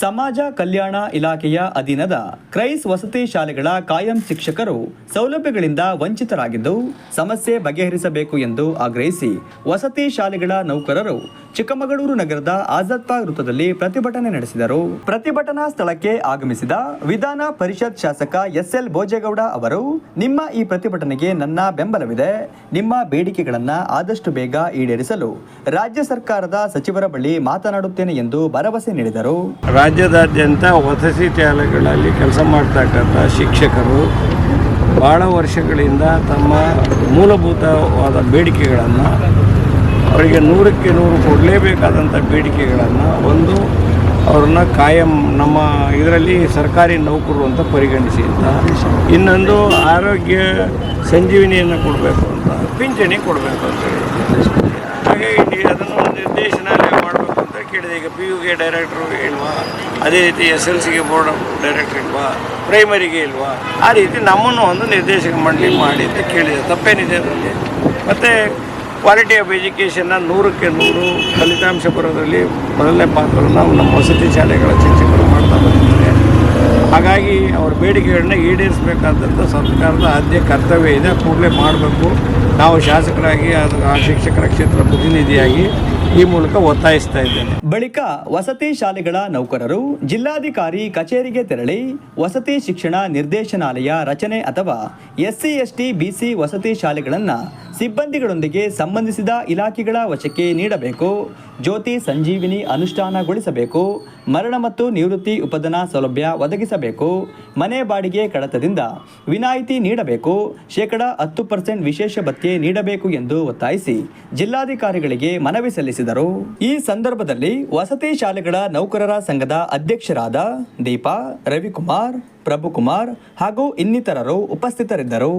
ಸಮಾಜ ಕಲ್ಯಾಣ ಇಲಾಖೆಯ ಅಧೀನದ ಕ್ರೈಸ್ ವಸತಿ ಶಾಲೆಗಳ ಕಾಯಂ ಶಿಕ್ಷಕರು ಸೌಲಭ್ಯಗಳಿಂದ ವಂಚಿತರಾಗಿದ್ದು ಸಮಸ್ಯೆ ಬಗೆಹರಿಸಬೇಕು ಎಂದು ಆಗ್ರಹಿಸಿ ವಸತಿ ಶಾಲೆಗಳ ನೌಕರರು ಚಿಕ್ಕಮಗಳೂರು ನಗರದ ಆಜಾದ್ ವೃತ್ತದಲ್ಲಿ ಪ್ರತಿಭಟನೆ ನಡೆಸಿದರು. ಪ್ರತಿಭಟನಾ ಸ್ಥಳಕ್ಕೆ ಆಗಮಿಸಿದ ವಿಧಾನ ಪರಿಷತ್ ಶಾಸಕ ಎಸ್ ಎಲ್ ಭೋಜೇಗೌಡ ಅವರು, ನಿಮ್ಮ ಈ ಪ್ರತಿಭಟನೆಗೆ ನನ್ನ ಬೆಂಬಲವಿದೆ. ನಿಮ್ಮ ಬೇಡಿಕೆಗಳನ್ನು ಆದಷ್ಟು ಬೇಗ ಈಡೇರಿಸಲು ರಾಜ್ಯ ಸರ್ಕಾರದ ಸಚಿವರ ಬಳಿ ಮಾತನಾಡುತ್ತೇನೆ ಎಂದು ಭರವಸೆ ನೀಡಿದರು. ರಾಜ್ಯದಾದ್ಯಂತ ವಸತಿ ಶಾಲೆಗಳಲ್ಲಿ ಕೆಲಸ ಮಾಡ್ತಕ್ಕಂಥ ಶಿಕ್ಷಕರು ಭಾಳ ವರ್ಷಗಳಿಂದ ತಮ್ಮ ಮೂಲಭೂತವಾದ ಬೇಡಿಕೆಗಳನ್ನು ಅವರಿಗೆ ನೂರಕ್ಕೆ ನೂರು ಕೊಡಲೇಬೇಕಾದಂಥ ಬೇಡಿಕೆಗಳನ್ನು ಒಂದು ಅವ್ರನ್ನ ಕಾಯಂ ನಮ್ಮ ಇದರಲ್ಲಿ ಸರ್ಕಾರಿ ನೌಕರರು ಅಂತ ಪರಿಗಣಿಸಿ ಅಂತ. ಇನ್ನೊಂದು ಆರೋಗ್ಯ ಸಂಜೀವಿನಿಯನ್ನು ಕೊಡಬೇಕು ಅಂತ, ಪಿಂಚಣಿ ಕೊಡಬೇಕು ಅಂತ ಹೇಳಿ ಹಾಗಾಗಿ ಅದನ್ನು ಒಂದು ನಿರ್ದೇಶನಾಲಯ ಮಾಡಬೇಕು ಅಂತ ಕೇಳಿದೆ ಈಗ ಪಿ ಯುಗೆ ಡೈರೆಕ್ಟ್ರು ಇಲ್ವಾ? ಅದೇ ರೀತಿ ಎಸ್ ಎಲ್ ಸಿಗೆ ಬೋರ್ಡ್ ಡೈರೆಕ್ಟ್ರ್ ಇಲ್ವಾ? ಪ್ರೈಮರಿಗೆ ಇಲ್ವಾ? ಆ ರೀತಿ ನಮ್ಮನ್ನು ಒಂದು ನಿರ್ದೇಶಕ ಮಂಡಳಿ ಮಾಡಿ ಅಂತ ಕೇಳಿದೆ. ತಪ್ಪೇನಿದೆ ಅದರಲ್ಲಿ? ಮತ್ತು ಕ್ವಾಲಿಟಿ ಆಫ್ ಎಜುಕೇಷನ್ನ ನೂರಕ್ಕೆ ನೂರು, ಫಲಿತಾಂಶ ಬರೋದರಲ್ಲಿ ಮೊದಲನೇ ಪಾತ್ರವನ್ನು ನಮ್ಮ ವಸತಿ ಶಾಲೆಗಳ ಶಿಕ್ಷಕರು ಮಾಡ್ತಾ ಬಂದಿದ್ದಾರೆ. ಹಾಗಾಗಿ ಅವ್ರ ಬೇಡಿಕೆಗಳನ್ನ ಈಡೇರಿಸಬೇಕಾದಂಥ ಸರ್ಕಾರದ ಆದ್ಯ ಕರ್ತವ್ಯ ಇದೆ. ಕೂಡಲೇ ಮಾಡಬೇಕು. ನಾವು ಶಾಸಕರಾಗಿ, ಅದು ಆ ಶಿಕ್ಷಕರ ಕ್ಷೇತ್ರ ಪ್ರತಿನಿಧಿಯಾಗಿ ಈ ಮೂಲಕ ಒತ್ತಾಯಿಸ್ತಾ ಇದ್ದೇನೆ. ಬಳಿಕ ವಸತಿ ಶಾಲೆಗಳ ನೌಕರರು ಜಿಲ್ಲಾಧಿಕಾರಿ ಕಚೇರಿಗೆ ತೆರಳಿ ವಸತಿ ಶಿಕ್ಷಣ ನಿರ್ದೇಶನಾಲಯ ರಚನೆ ಅಥವಾ ಎಸ್ಸಿ, ಎಸ್ಟಿ, ಬಿಸಿ ವಸತಿ ಶಾಲೆಗಳನ್ನು ಸಿಬ್ಬಂದಿಗಳೊಂದಿಗೆ ಸಂಬಂಧಿಸಿದ ಇಲಾಖೆಗಳ ವಶಕ್ಕೆ ನೀಡಬೇಕು. ಜ್ಯೋತಿ ಸಂಜೀವಿನಿ ಅನುಷ್ಠಾನಗೊಳಿಸಬೇಕು. ಮರಣ ಮತ್ತು ನಿವೃತ್ತಿ ಉಪಧನ ಸೌಲಭ್ಯ ಒದಗಿಸಬೇಕು. ಮನೆ ಬಾಡಿಗೆ ಕಡತದಿಂದ ವಿನಾಯಿತಿ ನೀಡಬೇಕು. ಶೇಕಡ ಹತ್ತು ಪರ್ಸೆಂಟ್ ವಿಶೇಷ ಭತ್ಯೆ ನೀಡಬೇಕು ಎಂದು ಒತ್ತಾಯಿಸಿ ಜಿಲ್ಲಾಧಿಕಾರಿಗಳಿಗೆ ಮನವಿ ಸಲ್ಲಿಸಿದರು. ಈ ಸಂದರ್ಭದಲ್ಲಿ ವಸತಿ ಶಾಲೆಗಳ ನೌಕರರ ಸಂಘದ ಅಧ್ಯಕ್ಷರಾದ ದೀಪಾ, ರವಿಕುಮಾರ್, ಪ್ರಭುಕುಮಾರ್ ಹಾಗೂ ಇನ್ನಿತರರು ಉಪಸ್ಥಿತರಿದ್ದರು.